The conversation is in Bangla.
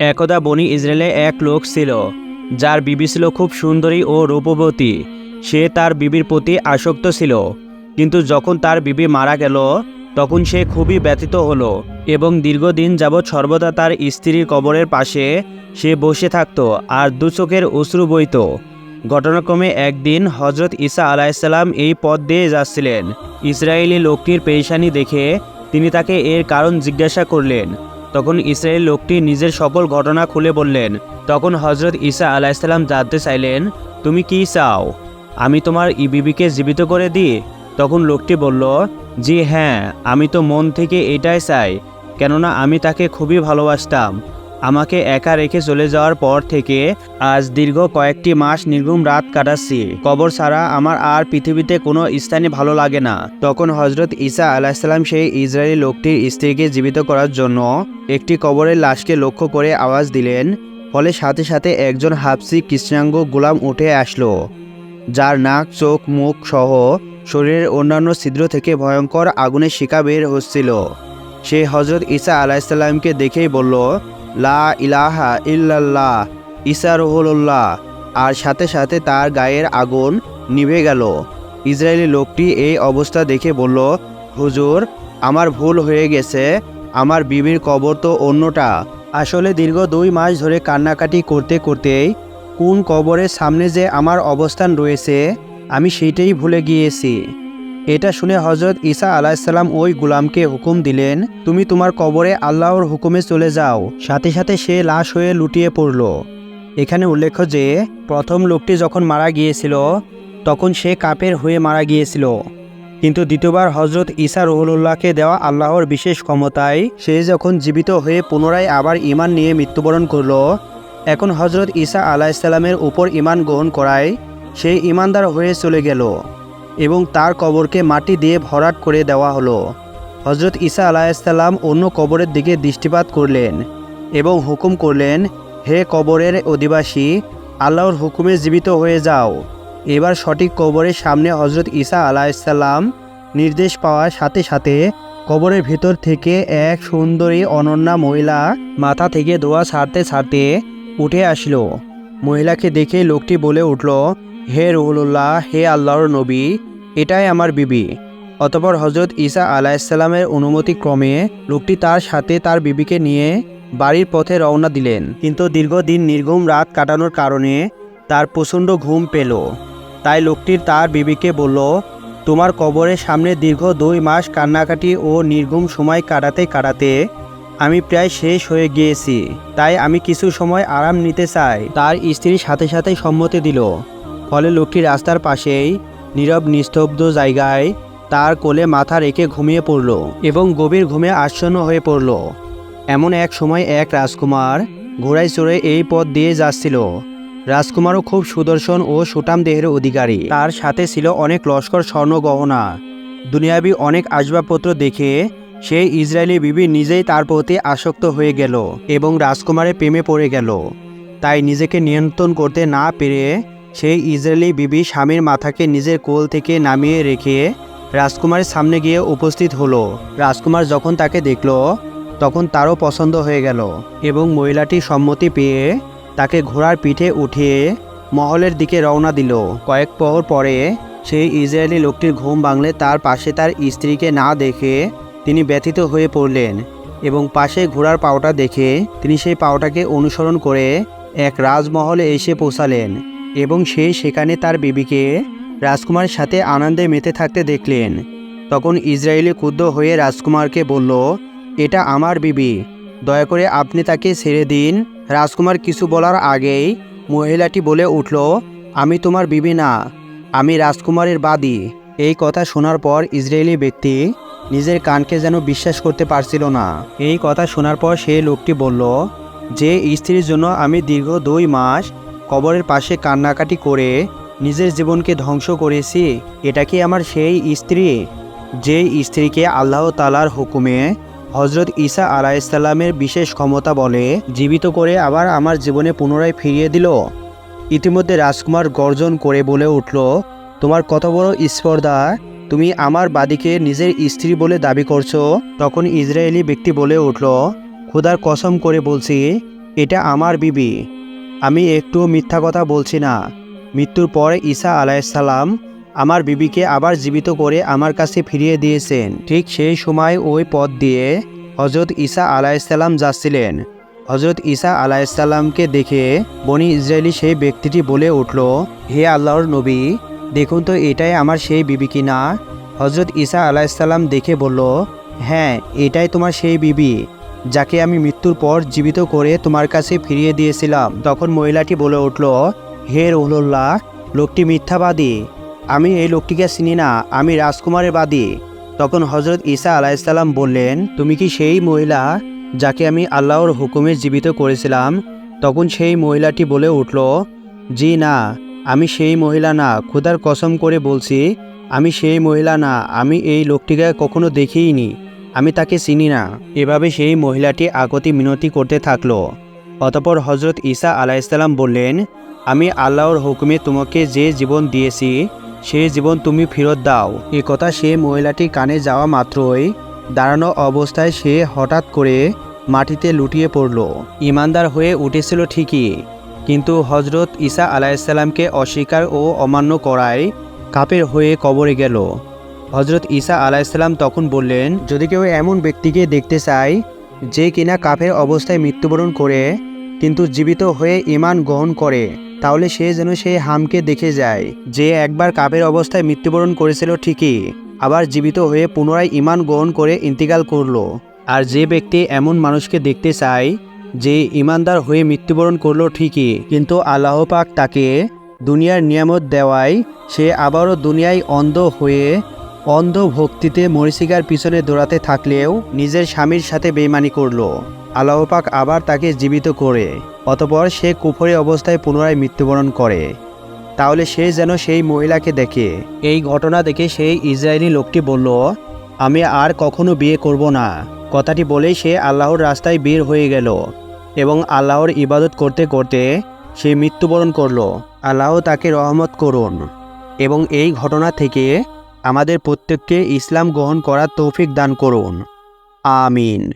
একদা বনি ইসরায়েলে এক লোক ছিল, যার বিবি ছিল খুব সুন্দরী ও রূপবতী। সে তার বিবির প্রতি আসক্ত ছিল, কিন্তু যখন তার বিবি মারা গেল, তখন সে খুবই ব্যথিত হলো এবং দীর্ঘদিন যাবৎ সর্বদা তার স্ত্রীর কবরের পাশে সে বসে থাকত আর দু চোখের অশ্রু বইত। ঘটনাক্রমে একদিন হজরত ঈসা আলাইসাল্লাম এই পথ দিয়ে যাচ্ছিলেন। ইসরায়েলি লোকটির পেশানি দেখে তিনি তাকে এর কারণ জিজ্ঞাসা করলেন তখন ইসরায়েল লোকটি নিজের সকল ঘটনা খুলে বললেন, তখন হজরত ঈসা আলাইসাল্লাম জানতে চাইলেন, তুমি কি চাও? আমি তোমার ইবিবিকে জীবিত করে দিই? তখন লোকটি বলল, জি হ্যাঁ আমি তো মন থেকে এটাই চাই, কেননা আমি তাকে খুবই ভালোবাসতাম। আমাকে একা রেখে চলে যাওয়ার পর থেকে আজ দীর্ঘ কয়েকটি মাস নির্ঘুম রাত কাটাচ্ছি। কবর ছাড়া আমার আর পৃথিবীতে কোনো স্থানে ভালো লাগে না। তখন হজরত ঈসা আলাহিসাল্লাম সেই ইসরায়েলি লোকটির স্ত্রীকে জীবিত করার জন্য একটি কবরের লাশকে লক্ষ্য করে আওয়াজ দিলেন, ফলে সাথে সাথে একজন হাফসি কৃষ্ণাঙ্গ গোলাম উঠে আসলো, যার নাক, চোখ, মুখ সহ শরীরের অন্যান্য ছিদ্র থেকে ভয়ঙ্কর আগুনের শিকা বের হচ্ছিল। সে হজরত ঈসা আলাইসাল্লামকে দেখেই বলল লা ইলাহা ইল্লাল্লাহ, ঈসা রহুল্লাহ আর সাথে সাথে তার গায়ের আগুন নিভে গেল। ইসরায়েলি লোকটি এই অবস্থা দেখে বলল, হুজুর, আমার ভুল হয়ে গেছে। আমার বিবির কবর তো অন্যটা। আসলে দীর্ঘ দুই মাস ধরে কান্নাকাটি করতে করতেই কোন কবরের সামনে যে আমার অবস্থান রয়েছে, আমি সেইটাই ভুলে গিয়েছি। এটা শুনে হজরত ঈসা আলাহিসাল্লাম ওই গুলামকে হুকুম দিলেন, তুমি তোমার কবরে আল্লাহর হুকুমে চলে যাও। সাথে সাথে সে লাশ হয়ে লুটিয়ে পড়ল। এখানে উল্লেখ্য যে, প্রথম লোকটি যখন মারা গিয়েছিল, তখন সে কাপের হয়ে মারা গিয়েছিল। কিন্তু দ্বিতীয়বার হজরত ঈসা রহুল্লাহকে দেওয়া আল্লাহর বিশেষ ক্ষমতায়, সে যখন জীবিত হয়ে পুনরায় আবার ইমান নিয়ে মৃত্যুবরণ করল, এখন হজরত ঈসা আলাহিসাল্লামের উপর ইমান গ্রহণ করায়, সে ইমানদার হয়ে চলে গেল। এবং তার কবরকে মাটি দিয়ে ভরাট করে দেওয়া হলো। হজরত ঈসা আলাহিসাল্লাম অন্য কবরের দিকে দৃষ্টিপাত করলেন এবং হুকুম করলেন, হে কবরের অধিবাসী, আল্লাহর হুকুমে জীবিত হয়ে যাও। এবার সঠিক কবরের সামনে হজরত ঈসা আলাহিসাল্লাম নির্দেশ পাওয়ার সাথে সাথে কবরের ভেতর থেকে এক সুন্দরী অনন্যা মহিলা মাথা থেকে ধোয়া ছাড়তে ছাড়তে উঠে আসলো। মহিলাকে দেখে লোকটি বলে উঠল হে রহুল্লাহ হে আল্লাহর নবী, এটাই আমার বিবি। অতপর হজরত ঈসা আলাইসাল্লামের অনুমতি ক্রমে লোকটি তার সাথে তার বিবিকে নিয়ে বাড়ির পথে রওনা দিলেন। কিন্তু দীর্ঘদিন নির্ঘুম রাত কাটানোর কারণে তার প্রচণ্ড ঘুম পেল। তাই লোকটির তার বিবিকে বলল, তোমার কবরের সামনে দীর্ঘ দুই মাস কান্নাকাটি ও নির্ঘুম সময় কাটাতে কাটাতে আমি প্রায় শেষ হয়ে গিয়েছি। তাই আমি কিছু সময় আরাম নিতে চাই। তার স্ত্রীর সাথে সাথে সম্মতি দিল। ফলে লোকটি রাস্তার পাশেই নীরব নিস্তব্ধ জায়গায় তার কোলে মাথা রেখে ঘুমিয়ে পড়ল এবং গভীর ঘুমে আচ্ছন্ন হয়ে পড়ল। এমন এক সময় এক রাজকুমার ঘোড়ায় চড়ে এই পথ দিয়ে যাচ্ছিল। রাজকুমারও খুব সুদর্শন ও সুটাম দেহের অধিকারী। তার সাথে ছিল অনেক লস্কর স্বর্ণ গহনা। দুনিয়াবি অনেক আসবাবপত্র দেখে সেই ইসরায়েলি বিবি নিজেই তার প্রতি আসক্ত হয়ে গেল এবং রাজকুমারের প্রেমে পড়ে গেল। তাই নিজেকে নিয়ন্ত্রণ করতে না পেরে সেই ইসরায়েলি বিবি স্বামীর মাথাকে নিজের কোল থেকে নামিয়ে রেখে রাজকুমারের সামনে গিয়ে উপস্থিত হলো। রাজকুমার যখন তাকে দেখল, তখন তারও পছন্দ হয়ে গেল এবং মহিলাটি সম্মতি পেয়ে তাকে ঘোড়ার পিঠে উঠিয়ে মহলের দিকে রওনা দিল। কয়েক প্রহর পরে সেই ইসরায়েলি লোকটির ঘুম ভাঙলে তার পাশে তার স্ত্রীকে না দেখে তিনি ব্যথিত হয়ে পড়লেন এবং পাশে ঘোড়ার পাওটা দেখে তিনি সেই পাওটাকে অনুসরণ করে এক রাজমহলে এসে পৌঁছালেন। এবং সে সেখানে তার বিবিকে, রাজকুমারের সাথে আনন্দে মেতে থাকতে দেখলেন। তখন ইসরায়েলি ক্ষুদ্ধ হয়ে রাজকুমারকে বলল, এটা আমার বিবি। দয়া করে আপনি তাকে ছেড়ে দিন। রাজকুমার কিছু বলার আগেই মহিলাটি বলে উঠল, আমি তোমার বিবি না, আমি রাজকুমারের বাদী। এই কথা শোনার পর ইসরায়েলি ব্যক্তি নিজের কানকে যেন বিশ্বাস করতে পারছিল না। এই কথা শোনার পর সে লোকটি বলল, যে স্ত্রীর জন্য আমি দীর্ঘ দুই মাস কবরের পাশে কান্নাকাটি করে নিজের জীবনকে ধ্বংস করেছি, এটা কি আমার সেই স্ত্রী? যে স্ত্রীকে আল্লাহ তালার হুকুমে হজরত ঈসা আলাইসাল্লামের বিশেষ ক্ষমতা বলে জীবিত করে আবার আমার জীবনে পুনরায় ফিরিয়ে দিল। ইতিমধ্যে রাজকুমার গর্জন করে বলে উঠল, তোমার কত বড় স্পর্ধা, তুমি আমার বাদীকে নিজের স্ত্রী বলে দাবি করছ। তখন ইসরায়েলি ব্যক্তি বলে উঠল, খোদার কসম করে বলছি, এটা আমার বিবি। আমি একটু মিথ্যা কথা বলছি না। মৃত্যুর পর ঈসা আলাইসাল্লাম আমার বিবিকে আবার জীবিত করে আমার কাছে ফিরিয়ে দিয়েছেন। ঠিক সেই সময় ওই পথ দিয়ে হজরত ঈসা আলাইসাল্লাম যাচ্ছিলেন। হজরত ঈসা আলাইসাল্লামকে দেখে বনি ইসরায়েলি সেই ব্যক্তিটি বলে উঠল, হে আল্লাহর নবী, দেখুন তো এটাই আমার সেই বিবি কিনা? হজরত ঈসা আলাইসাল্লাম দেখে বলল হ্যাঁ এটাই তোমার সেই বিবি। যাকে আমি মৃত্যুর পর জীবিত করে তোমার কাছে ফিরিয়ে দিয়েছিলাম। তখন মহিলাটি বলে উঠল, হে রহুল্লাহ, লোকটি মিথ্যাবাদী। আমি এই লোকটিকে চিনি না, আমি রাজকুমারের বাদী। তখন হজরত ঈসা আলাইসাল্লাম বললেন, তুমি কি সেই মহিলা যাকে আমি আল্লাহর হুকুমে জীবিত করেছিলাম? তখন সেই মহিলাটি বলে উঠল, জি না, আমি সেই মহিলা না ক্ষুধার কসম করে বলছি, আমি সেই মহিলা না, আমি এই লোকটিকে কখনো দেখিইনি। আমি তাকে চিনি না। এভাবে সেই মহিলাটি আকতি মিনতি করতে থাকল। অতপর হজরত ঈসা আলাইসাল্লাম বললেন, আমি আল্লাহর হুকুমে তোমাকে যে জীবন দিয়েছি, সে জীবন তুমি ফেরত দাও। এ কথা সে মহিলাটি কানে যাওয়া মাত্রই দাঁড়ানো অবস্থায় সে হঠাৎ করে মাটিতে লুটিয়ে পড়ল। ইমানদার হয়ে উঠেছিল ঠিকই, কিন্তু হজরত ঈসা আলাইসাল্লামকে অস্বীকার ও অমান্য করায় কাপের হয়ে কবরে গেল। হজরত ঈসা আলাইসাল্লাম তখন বললেন, যদি কেউ এমন ব্যক্তিকে দেখতে চায়, যে কিনা কাফের অবস্থায় মৃত্যুবরণ করে, কিন্তু জীবিত হয়ে ইমান গ্রহণ করে, তাহলে সে যেন সেই হামকে দেখে যায়, যে একবার কাপের অবস্থায় মৃত্যুবরণ করেছিল ঠিকই, আবার জীবিত হয়ে পুনরায় ইমান গ্রহণ করে ইন্তিকাল করল। আর যে ব্যক্তি এমন মানুষকে দেখতে চায়, যে ইমানদার হয়ে মৃত্যুবরণ করল ঠিকই, কিন্তু আল্লাহ পাক তাকে দুনিয়ার নিয়ামত দেওয়ায় সে আবারও দুনিয়ায় অন্ধ হয়ে অন্ধ ভক্তিতে মরিচিকার পিছনে দৌড়াতে থাকলেও নিজের স্বামীর সাথে বেইমানি করল। আল্লাহ পাক আবার তাকে জীবিত করে, অতপর সে কুফরে অবস্থায় পুনরায় মৃত্যুবরণ করে। তাহলে সে যেন সেই মহিলাকে দেখে। এই ঘটনা দেখে সেই ইসরায়েলি লোকটি বলল, আমি আর কখনো বিয়ে করব না। কথাটি বলেই সে আল্লাহর রাস্তায় বের হয়ে গেল এবং আল্লাহর ইবাদত করতে করতে সে মৃত্যুবরণ করল। আল্লাহ তাকে রহমত করুন। এবং এই ঘটনা থেকে আমাদের প্রত্যেককে ইসলাম গ্রহণ করার তৌফিক দান করুন। আমিন।